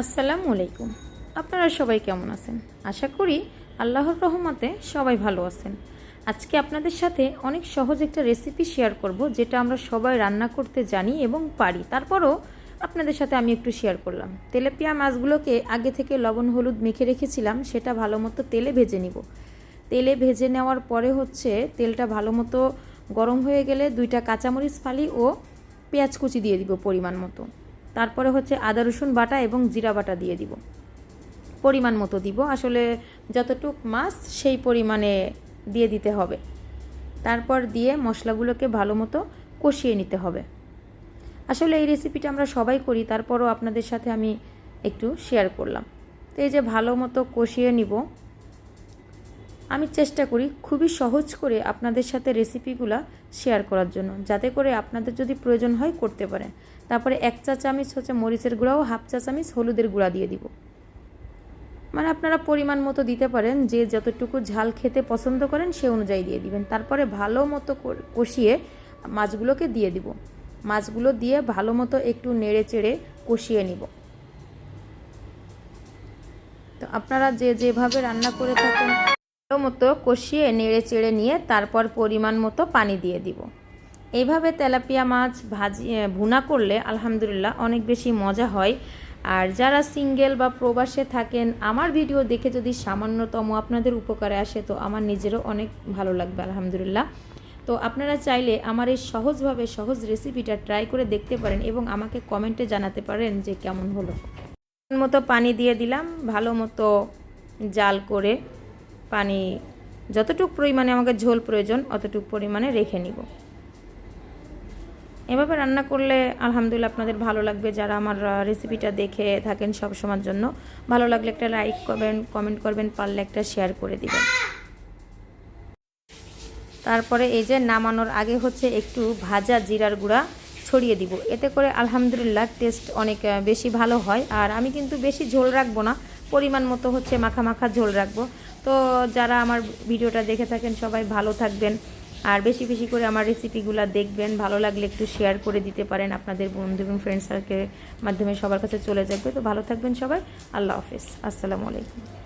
আসসালামু আলাইকুম। আপনারা সবাই কেমন আছেন? আশা করি আল্লাহর রহমতে সবাই ভালো আছেন। আজকে আপনাদের সাথে অনেক সহজ একটা রেসিপি শেয়ার করব, যেটা আমরা সবাই রান্না করতে জানি এবং পারি। তারপরও আপনাদের সাথে আমি একটু শেয়ার করলাম। তেলেপিয়া মাছগুলোকে আগে থেকে লবণ, হলুদ মেখে রেখেছিলাম, সেটা ভালো মতো তেলে ভেজে নিব। তেলে ভেজে নেওয়ার পরে হচ্ছে তেলটা ভালো মতো গরম হয়ে গেলে দুইটা কাঁচামরিচ ফালি ও পেঁয়াজ কুচি দিয়ে দিব পরিমাণ মতো। তারপরে হচ্ছে আদা, রসুন বাটা এবং জিরা বাটা দিয়ে দিব। পরিমাণ মতো দিব। আসলে যতটুক মাছ, সেই পরিমাণে দিয়ে দিতে হবে। তারপর দিয়ে মশলাগুলোকে ভালো মতো কষিয়ে নিতে হবে। আসলে এই রেসিপিটা আমরা সবাই করি, তারপরও আপনাদের সাথে আমি একটু শেয়ার করলাম। তো এই যে ভালো মতো কষিয়ে নিব আমি চেষ্টা করি খুবই সহজ করে আপনাদের সাথে রেসিপিগুলা শেয়ার করার জন্য, যাতে করে আপনাদের যদি প্রয়োজন হয় করতে পারেন। তারপরে এক চা চামচ হচ্ছে মরিচের গুঁড়া ও হাফ চা চামচ হলুদের গুঁড়া দিয়ে দিব। মানে আপনারা পরিমাণ মতো দিতে পারেন, যে যতটুকু ঝাল খেতে পছন্দ করেন সে অনুযায়ী দিয়ে দিবেন। তারপরে ভালো মতো কষিয়ে মাছগুলোকে দিয়ে দিব। মাছগুলো দিয়ে ভালো মতো একটু নেড়ে চেড়ে কষিয়ে নিব। তো আপনারা যে যেভাবে রান্না করে থাকেন মতো কষিয়ে নেড়ে চেড়ে নিয়ে তারপর পরিমাণ মতো পানি দিয়ে দিব। এইভাবে তেলাপিয়া মাছ ভাজি ভুনা করলে আলহামদুলিল্লাহ অনেক বেশি মজা হয়। আর যারা সিঙ্গেল বা প্রবাসে থাকেন, আমার ভিডিও দেখে যদি সামান্যতম আপনাদের উপকারে আসে, তো আমার নিজেরও অনেক ভালো লাগবে আলহামদুলিল্লাহ। তো আপনারা চাইলে আমার এই সহজভাবে সহজ রেসিপিটা ট্রাই করে দেখতে পারেন এবং আমাকে কমেন্টে জানাতে পারেন যে কেমন হলো। মতো পানি দিয়ে দিলাম, ভালো মতো জাল করে পানি, যতটুক পরিমাণে আমাকে ঝোল প্রয়োজন, অতটুক পরিমাণে রেখে নিব। এভাবে রান্না করলে আলহামদুলিল্লাহ আপনাদের ভালো লাগবে। যারা আমার রেসিপিটা দেখে থাকেন সব সময়ের জন্য, ভালো লাগলে একটা লাইক করবেন কমেন্ট করবেন, পারলে একটা শেয়ার করে দিবেন। তারপরে এই যে নামানোর আগে হচ্ছে একটু ভাজা জিরার গুঁড়া ছড়িয়ে দিব। এতে করে আলহামদুলিল্লাহ টেস্ট অনেক বেশি ভালো হয়। আর আমি কিন্তু বেশি ঝোল রাখব না। পরিমাণ মতো হচ্ছে মাখা মাখা ঝোল রাখব। তো যারা আমার ভিডিওটা দেখে থাকেন, সবাই ভালো থাকবেন। আর বেশি বেশি করে আমার রেসিপিগুলো দেখবেন। ভালো লাগলে একটু শেয়ার করে দিতে পারেন আপনাদের বন্ধু এবং ফ্রেন্ড সার্কেলের মাধ্যমে সবার কাছে চলে যাবে। তো ভালো থাকবেন সবাই। আল্লাহ হাফেজ। আসসালামু আলাইকুম।